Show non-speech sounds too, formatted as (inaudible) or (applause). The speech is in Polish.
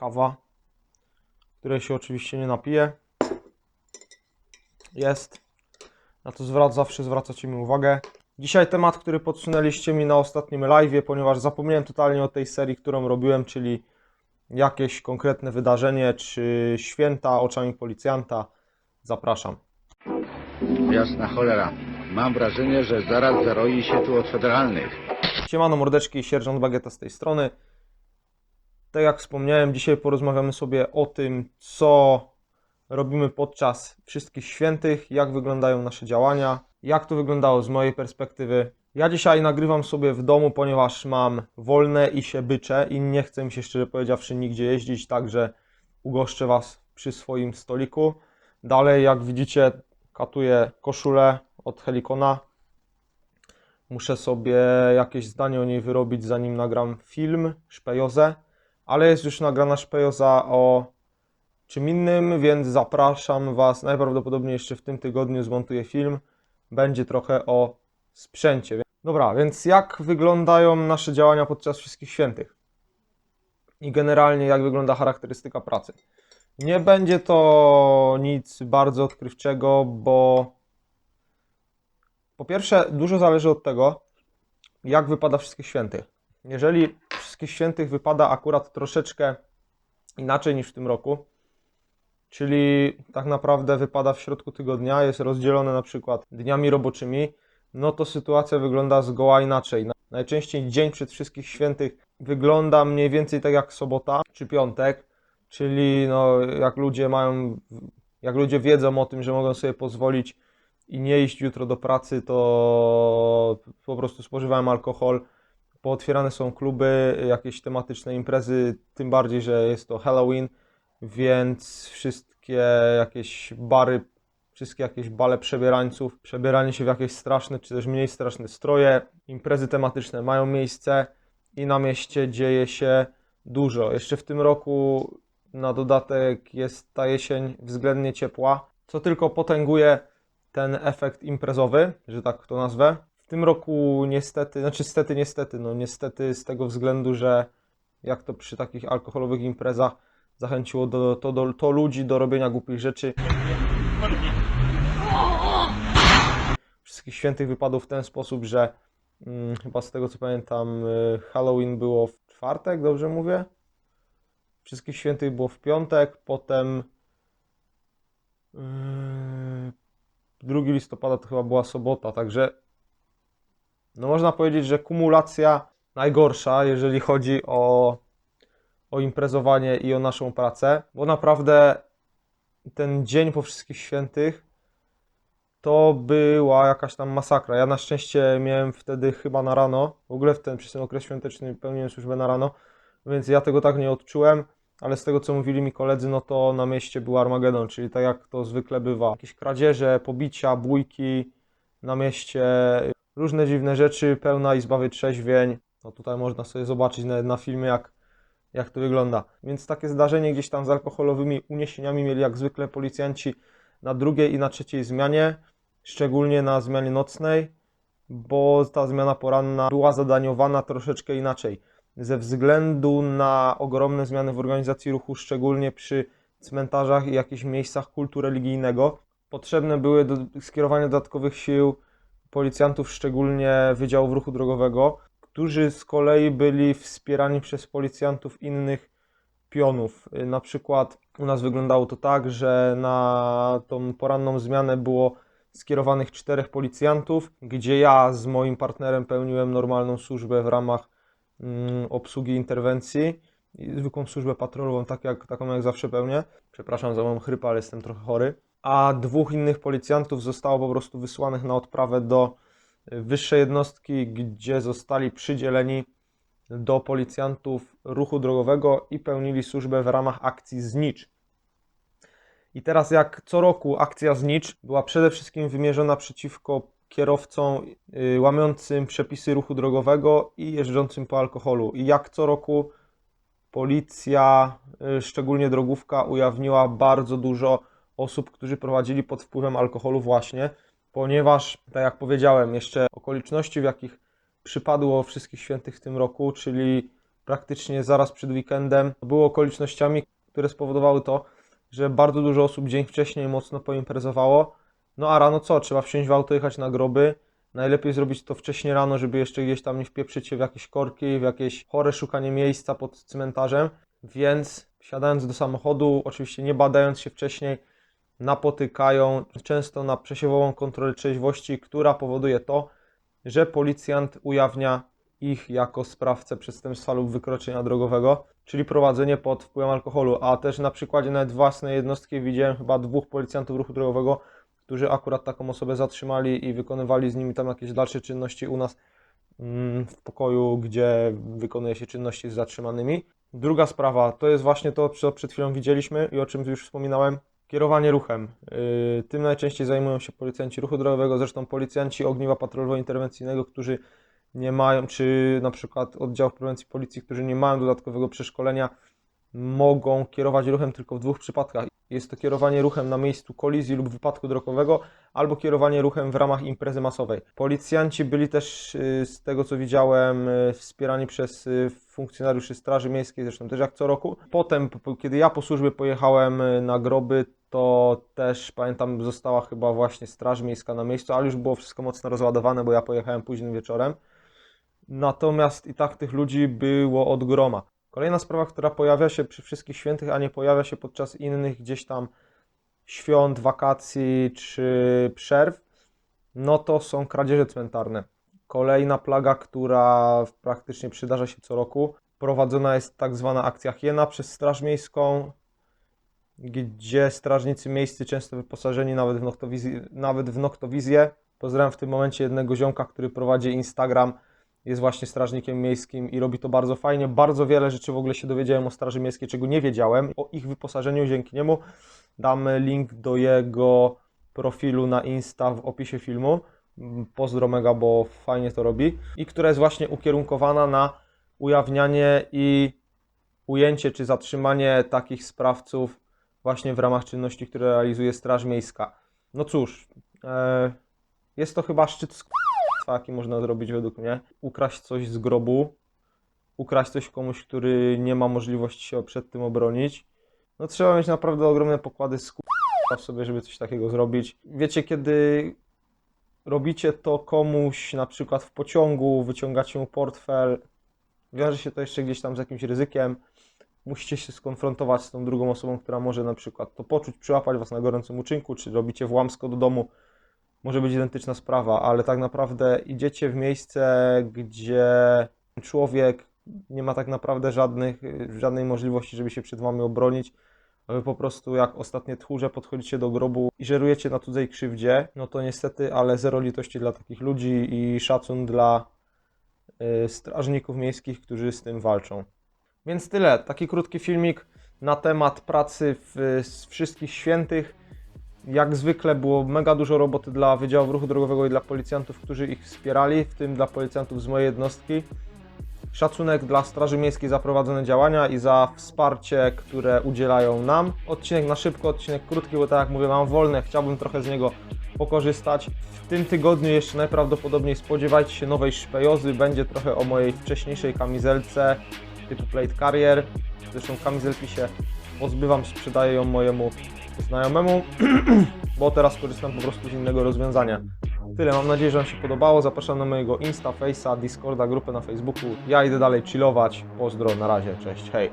kawa, której się oczywiście nie napiję. Jest. Na to zwrac, zawsze zwracacie mi uwagę. Dzisiaj temat, który podsunęliście mi na ostatnim live, ponieważ zapomniałem totalnie o tej serii, którą robiłem, czyli jakieś konkretne wydarzenie czy święta oczami policjanta. Zapraszam. Jasna cholera. Mam wrażenie, że zaraz zaroi się tu od federalnych. Siemano mordeczki, sierżant Bagieta z tej strony. Tak jak wspomniałem, dzisiaj porozmawiamy sobie o tym, co robimy podczas wszystkich świętych, jak wyglądają nasze działania, jak to wyglądało z mojej perspektywy. Ja dzisiaj nagrywam sobie w domu, ponieważ mam wolne i się byczę i nie chcę mi się szczerze powiedziawszy nigdzie jeździć, także ugoszczę Was przy swoim stoliku. Dalej, jak widzicie, katuję koszulę od Helikona, Muszę sobie jakieś zdanie o niej wyrobić, zanim nagram film, szpejozę, ale jest już nagrana szpejoza o czym innym, więc zapraszam Was. Najprawdopodobniej jeszcze w tym tygodniu zmontuję film. Będzie trochę o sprzęcie. Dobra, więc jak wyglądają nasze działania podczas wszystkich świętych? I generalnie jak wygląda charakterystyka pracy? Nie będzie to nic bardzo odkrywczego, bo po pierwsze, dużo zależy od tego, jak wypada Wszystkich Świętych. Jeżeli Wszystkich Świętych wypada akurat troszeczkę inaczej niż w tym roku, czyli tak naprawdę wypada w środku tygodnia, jest rozdzielone na przykład dniami roboczymi, no to sytuacja wygląda zgoła inaczej. Najczęściej dzień przed Wszystkich Świętych wygląda mniej więcej tak jak sobota czy piątek, czyli no, jak ludzie mają, jak ludzie wiedzą o tym, że mogą sobie pozwolić i nie iść jutro do pracy, to po prostu spożywałem alkohol. Pootwierane są kluby, jakieś tematyczne imprezy, tym bardziej, że jest to Halloween, więc wszystkie jakieś bary, wszystkie jakieś bale przebierańców, przebieranie się w jakieś straszne czy też mniej straszne stroje, imprezy tematyczne mają miejsce i na mieście dzieje się dużo. Jeszcze w tym roku na dodatek jest ta jesień względnie ciepła, co tylko potęguje ten efekt imprezowy, że tak to nazwę. Tym roku niestety, znaczy niestety, niestety, no niestety z tego względu, że jak to przy takich alkoholowych imprezach zachęciło do, to, do, to ludzi do robienia głupich rzeczy. Wszystkich świętych wypadło w ten sposób, że mm, chyba z tego co pamiętam y, Halloween było w czwartek, dobrze mówię? Wszystkich świętych było w piątek, potem yy, 2 listopada to chyba była sobota, także no można powiedzieć, że kumulacja najgorsza, jeżeli chodzi o, o imprezowanie i o naszą pracę, bo naprawdę ten dzień po wszystkich świętych to była jakaś tam masakra. Ja na szczęście miałem wtedy chyba na rano, w ogóle w ten, przez ten okres świąteczny pełniłem służbę na rano, więc ja tego tak nie odczułem ale z tego co mówili mi koledzy, no to na mieście był Armagedon, czyli tak jak to zwykle bywa. Jakieś kradzieże, pobicia, bójki na mieście, różne dziwne rzeczy, pełna izba wytrzeźwień. No tutaj można sobie zobaczyć na filmie, jak, jak to wygląda. Więc takie zdarzenie gdzieś tam z alkoholowymi uniesieniami mieli jak zwykle policjanci na drugiej i na trzeciej zmianie, szczególnie na zmianie nocnej, bo ta zmiana poranna była zadaniowana troszeczkę inaczej ze względu na ogromne zmiany w organizacji ruchu, szczególnie przy cmentarzach i jakichś miejscach kultu religijnego, potrzebne były do skierowania dodatkowych sił policjantów, szczególnie Wydziałów Ruchu Drogowego, którzy z kolei byli wspierani przez policjantów innych pionów. Na przykład u nas wyglądało to tak, że na tą poranną zmianę było skierowanych czterech policjantów, gdzie ja z moim partnerem pełniłem normalną służbę w ramach mm, obsługi interwencji zwykłą służbę patrolową, tak jak, taką jak zawsze pełnię. Przepraszam za moją chrypę, ale jestem trochę chory. A dwóch innych policjantów zostało po prostu wysłanych na odprawę do y, wyższej jednostki, gdzie zostali przydzieleni do policjantów ruchu drogowego i pełnili służbę w ramach akcji Znicz. I teraz jak co roku akcja Znicz była przede wszystkim wymierzona przeciwko kierowcom y, łamiącym przepisy ruchu drogowego i jeżdżącym po alkoholu. I jak co roku policja, y, szczególnie drogówka, ujawniła bardzo dużo osób, którzy prowadzili pod wpływem alkoholu właśnie, ponieważ, tak jak powiedziałem, jeszcze okoliczności, w jakich przypadło Wszystkich Świętych w tym roku, czyli praktycznie zaraz przed weekendem, było okolicznościami, które spowodowały to, że bardzo dużo osób dzień wcześniej mocno poimprezowało. No a rano co? Trzeba wsiąść w auto, jechać na groby. Najlepiej zrobić to wcześniej rano, żeby jeszcze gdzieś tam nie wpieprzyć się w jakieś korki, w jakieś chore szukanie miejsca pod cmentarzem. Więc wsiadając do samochodu, oczywiście nie badając się wcześniej, napotykają często na przesiewową kontrolę trzeźwości, która powoduje to, że policjant ujawnia ich jako sprawcę przestępstwa lub wykroczenia drogowego, czyli prowadzenie pod wpływem alkoholu. A też na przykładzie nawet własnej jednostki widziałem chyba dwóch policjantów ruchu drogowego, którzy akurat taką osobę zatrzymali i wykonywali z nimi tam jakieś dalsze czynności u nas mm, w pokoju, gdzie wykonuje się czynności z zatrzymanymi. Druga sprawa to jest właśnie to, co przed chwilą widzieliśmy i o czym już wspominałem. Kierowanie ruchem. Yy, Tym najczęściej zajmują się policjanci ruchu drogowego, zresztą policjanci ogniwa patrolowo-interwencyjnego, którzy nie mają, czy na przykład oddział prewencji policji, którzy nie mają dodatkowego przeszkolenia, mogą kierować ruchem tylko w dwóch przypadkach. Jest to kierowanie ruchem na miejscu kolizji lub wypadku drogowego, albo kierowanie ruchem w ramach imprezy masowej. Policjanci byli też, y, z tego co widziałem, y, wspierani przez y, funkcjonariuszy Straży Miejskiej, zresztą też jak co roku. Potem, po- po- kiedy ja po służbie pojechałem y, na groby, to też pamiętam, została chyba właśnie Straż Miejska na miejscu, ale już było wszystko mocno rozładowane, bo ja pojechałem późnym wieczorem. Natomiast i tak tych ludzi było od groma. Kolejna sprawa, która pojawia się przy wszystkich świętych, a nie pojawia się podczas innych gdzieś tam świąt, wakacji czy przerw, no to są kradzieże cmentarne. Kolejna plaga, która praktycznie przydarza się co roku. Prowadzona jest tak zwana akcja Hiena przez Straż Miejską, gdzie strażnicy miejscy często wyposażeni nawet w, noktowizję, nawet w noktowizję. Pozdrawiam w tym momencie jednego ziomka, który prowadzi Instagram, jest właśnie strażnikiem miejskim i robi to bardzo fajnie. Bardzo wiele rzeczy w ogóle się dowiedziałem o Straży Miejskiej, czego nie wiedziałem. O ich wyposażeniu dzięki niemu dam link do jego profilu na Insta w opisie filmu. Pozdro mega, bo fajnie to robi. I która jest właśnie ukierunkowana na ujawnianie i ujęcie czy zatrzymanie takich sprawców właśnie w ramach czynności, które realizuje Straż Miejska. No cóż, e, jest to chyba szczyt skutwa, jaki można zrobić według mnie. Ukraść coś z grobu, ukraść coś komuś, który nie ma możliwości się przed tym obronić. No trzeba mieć naprawdę ogromne pokłady skutwa w sobie, żeby coś takiego zrobić. Wiecie, kiedy robicie to komuś na przykład w pociągu, wyciągacie mu portfel, wiąże się to jeszcze gdzieś tam z jakimś ryzykiem, musicie się skonfrontować z tą drugą osobą, która może na przykład to poczuć, przyłapać was na gorącym uczynku, czy robicie włamsko do domu. Może być identyczna sprawa, ale tak naprawdę idziecie w miejsce, gdzie człowiek nie ma tak naprawdę żadnych, żadnej możliwości, żeby się przed wami obronić. A wy po prostu jak ostatnie tchórze podchodzicie do grobu i żerujecie na cudzej krzywdzie, no to niestety, ale zero litości dla takich ludzi i szacun dla y, strażników miejskich, którzy z tym walczą. Więc tyle, taki krótki filmik na temat pracy w, z wszystkich świętych. Jak zwykle było mega dużo roboty dla Wydziału Ruchu Drogowego i dla policjantów, którzy ich wspierali, w tym dla policjantów z mojej jednostki. Szacunek dla Straży Miejskiej za prowadzone działania i za wsparcie, które udzielają nam. Odcinek na szybko, odcinek krótki, bo tak jak mówię, mam wolne, chciałbym trochę z niego pokorzystać. W tym tygodniu jeszcze najprawdopodobniej spodziewajcie się nowej szpejozy. Będzie trochę o mojej wcześniejszej kamizelce typu Plate Carrier. Zresztą kamizelki się pozbywam, sprzedaję ją mojemu znajomemu, (clears throat) bo teraz korzystam po prostu z innego rozwiązania. Tyle, mam nadzieję, że Wam się podobało. Zapraszam na mojego Insta, Face'a, Discorda, grupę na Facebooku. Ja idę dalej chillować. Pozdro, na razie, cześć, hej.